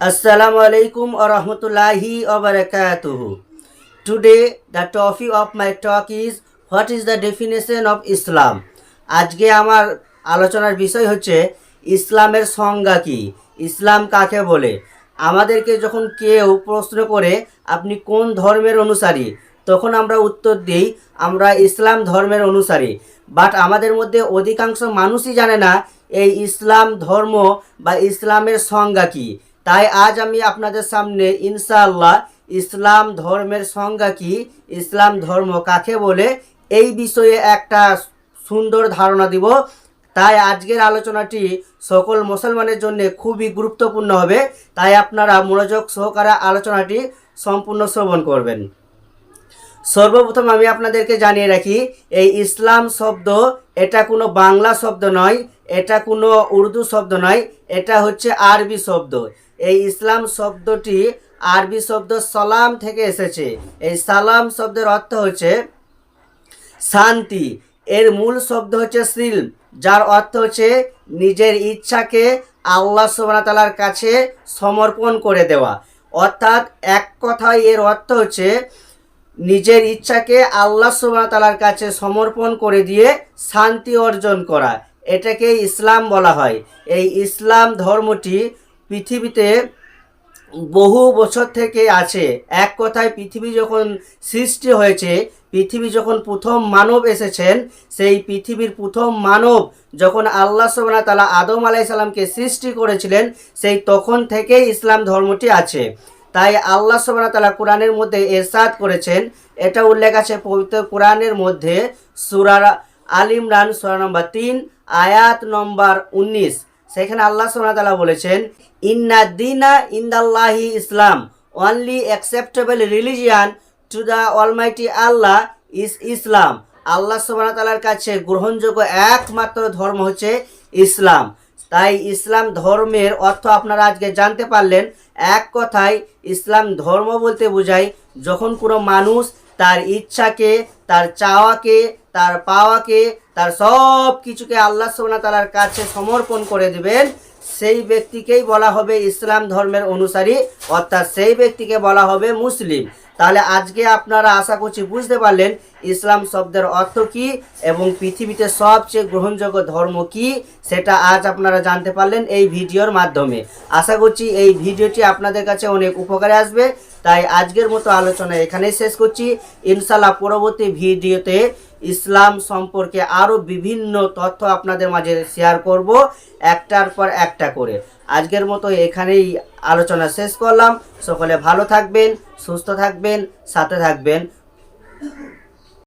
Assalamu alaikum wa rahmatullahi wa barakatuh. Today, the topic of my talk is, what is the definition of Islam? আজকে আমার আলোচনার বিষয় হচ্ছে, ইসলামের সংজ্ঞা কি? ইসলাম কাকে বলে? আমাদেরকে যখন কেউ প্রশ্ন করে, আপনি কোন ধর্মের অনুসারী? তখন আমরা উত্তর দিই, আমরা ইসলাম ধর্মের অনুসারী। বাট আমাদের মধ্যে অধিকাংশ মানুষই জানে না, এই ইসলাম ধর্ম বা ইসলামের সংজ্ঞা কি। তাই আজ আমি আপনাদের সামনে ইনশাআল্লাহ ইসলাম ধর্মের সংজ্ঞা কি? ইসলাম ধর্ম কাকে বলে? এই বিষয়ে একটা সুন্দর ধারণা দিব। তাই আজকের আলোচনাটি সকল মুসলমানের জন্য খুবই গুরুত্বপূর্ণ হবে। তাই আপনারা মনোযোগ সহকারে আলোচনাটি সম্পূর্ণ শ্রবণ করবেন। সর্বপ্রথম আমি আপনাদেরকে জানিয়ে রাখি, এই ইসলাম শব্দ এটা কোনো বাংলা শব্দ নয়, এটা কোনো উর্দু শব্দ নয়, এটা হচ্ছে আরবি শব্দ। এই ইসলাম শব্দটি আরবি শব্দ সালাম থেকে এসেছে। এই সালাম শব্দের অর্থ হচ্ছে শান্তি। এর মূল শব্দ হচ্ছে সিল, যার অর্থ হচ্ছে নিজের ইচ্ছাকে আল্লাহ সুবাহতালার কাছে সমর্পণ করে দেওয়া। অর্থাৎ এক কথায় এর অর্থ হচ্ছে নিজের ইচ্ছাকে আল্লাহ সুবাহতালার কাছে সমর্পণ করে দিয়ে শান্তি অর্জন করা। এটাকে ইসলাম বলা হয়। এই ইসলাম ধর্মটি পৃথিবীতে বহু বছর থেকে আছে। এক কথায় পৃথিবী যখন সৃষ্টি হয়েছে, পৃথিবী যখন প্রথম মানব এসেছেন, সেই পৃথিবীর প্রথম মানব যখন আল্লাহ সুবহানাহু তালা আদম আলাইহিস সালামকে সৃষ্টি করেছিলেন, সেই তখন থেকেই ইসলাম ধর্মটি আছে। তাই আল্লাহ সুবহানাহু তালা কোরআনের মধ্যে এরশাদ করেছেন। এটা উল্লেখ আছে পবিত্র কোরআনের মধ্যে সূরা আল ইমরান, সূরা নম্বর তিন, আয়াত নম্বর উনিশ। সেখানে আল্লাহ সোনাতালা বলেছেন, ইন্না দিনা ইন্দাল্লাহি ইসলাম only acceptable religion to the almighty Allah is Islam আল্লাহ সোনাতালার কাছে গ্রহণযোগ্য একমাত্র ধর্ম হচ্ছে ইসলাম। তাই ইসলাম ধর্মের অর্থ আপনারা আজকে জানতে পারলেন, এক কথায় ইসলাম ধর্ম বলতে বোঝায়, যখন কোনো মানুষ তার ইচ্ছাকে, তার চাওয়াকে, তার পাওয়াকে, তার সব কিছুকে আল্লাহ সোনা তালার কাছে সমর্পণ করে দেবেন। সেই ব্যক্তিকেই বলা হবে ইসলাম ধর্মের অনুসারী, অর্থাৎ সেই ব্যক্তিকে বলা হবে মুসলিম। তাহলে আজকে আপনারা আশা করছি বুঝতে পারলেন, ইসলাম শব্দের অর্থ কি এবং পৃথিবীতে সবচেয়ে গ্রহণযোগ্য ধর্ম কি সেটা আজ আপনারা জানতে পারলেন এই ভিডিওর মাধ্যমে। আশা করছি এই ভিডিওটি আপনাদের কাছে অনেক উপকারে আসবে, তাই আজকের মতো আলোচনা এখানেই শেষ করছি। ইনশাল্লাহ পরবর্তী ভিডিওতে ইসলাম সম্পর্কে আরও বিভিন্ন তথ্য আপনাদের মাঝে শেয়ার করব, একটার পর একটা করে। আজকের মতো এখানেই আলোচনা শেষ করলাম। সকলে ভালো থাকবেন, সুস্থ থাকবেন, সাথে থাকবেন।